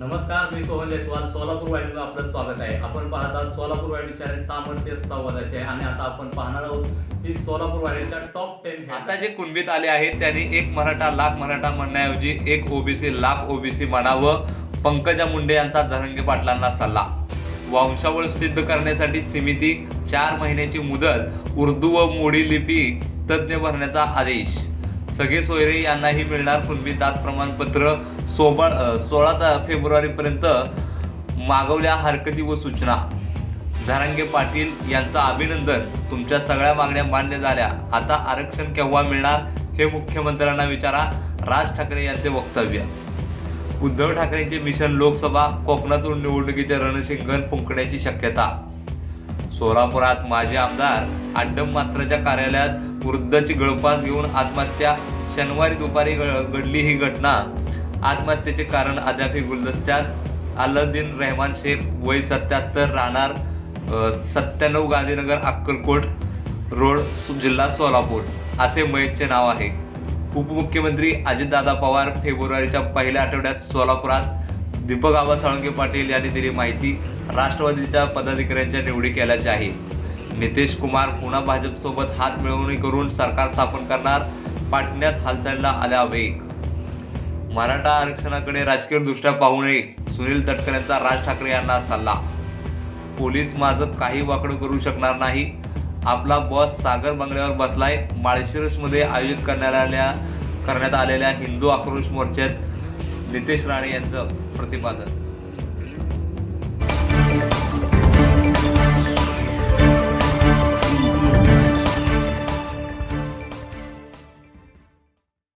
नमस्कार मी सोहन जयस्वाल सोलापूर वाहिनीला आपलं स्वागत आहे. आपण पाहत आहात सोलापूर वाहिनी सामर्थ्य संवादाचे आहे. आणि आता आपण पाहणार आहोत की सोलापूर वाहिनीच्या टॉप टेन आता जे कुणबीत आले आहेत त्यांनी एक मराठा लाख मराठा म्हणण्याऐवजी एक ओबीसी लाख ओबीसी म्हणावं. पंकजा मुंडे यांचा धनंगे पाटलांना सल्ला. वंशावळ सिद्ध करण्यासाठी समिती चार महिन्याची मुदत उर्दू व मोडी लिपी तज्ज्ञ भरण्याचा आदेश. सगळे सोयरे यांनाही मिळणार कुणबी दात प्रमाणपत्र सोबा सोळा फेब्रुवारीपर्यंत मागवल्या हरकती व सूचना. झारंगे पाटील यांचं अभिनंदन. तुमच्या सगळ्या मागण्या मान्य झाल्या. आता आरक्षण केव्हा मिळणार हे मुख्यमंत्र्यांना विचारा. राज ठाकरे यांचे वक्तव्य. उद्धव ठाकरेंचे मिशन लोकसभा कोकणातून निवडणुकीचे रणशिंगण फुंकण्याची शक्यता. सोलापुरात माजी आमदार आड्डम मात्रच्या कार्यालयात वृद्धाची गळपास घेऊन आत्महत्या. शनिवारी दुपारी घडली ही घटना. आत्महत्येचे कारण अद्यापही गुलदस्त्यात. अल्लादीन रहमान शेख वय सत्याहत्तर राहणार सत्त्याण्णव गांधीनगर अक्कलकोट रोड जिल्हा सोलापूर. असे मयतचे नाव आहे. उपमुख्यमंत्री अजितदादा पवार फेब्रुवारीच्या पहिल्या आठवड्यात सोलापुरात दीपक आबा साळुंके पाटील यांनी दिली माहिती. राष्ट्रवादीच्या पदाधिकाऱ्यांच्या निवडी केल्या जाहीर नितीश कुमार पुन्हा भाजपसोबत हात मिळवणी करून सरकार स्थापन करणार पाटण्यात हालचालीला आल्या वेग. मराठा आरक्षणाकडे राजकीयदृष्ट्या पाहू नये सुनील तटकर यांचा राज ठाकरे यांना सल्ला. पोलीस माझं काही वाकडं करू शकणार नाही. आपला बॉस सागर बंगल्यावर बसलाय माळशिरसमध्ये आयोजित करण्यात आल्या करण्यात आलेल्या हिंदू आक्रोश मोर्चात नितेश राणे यांचं प्रतिपादन.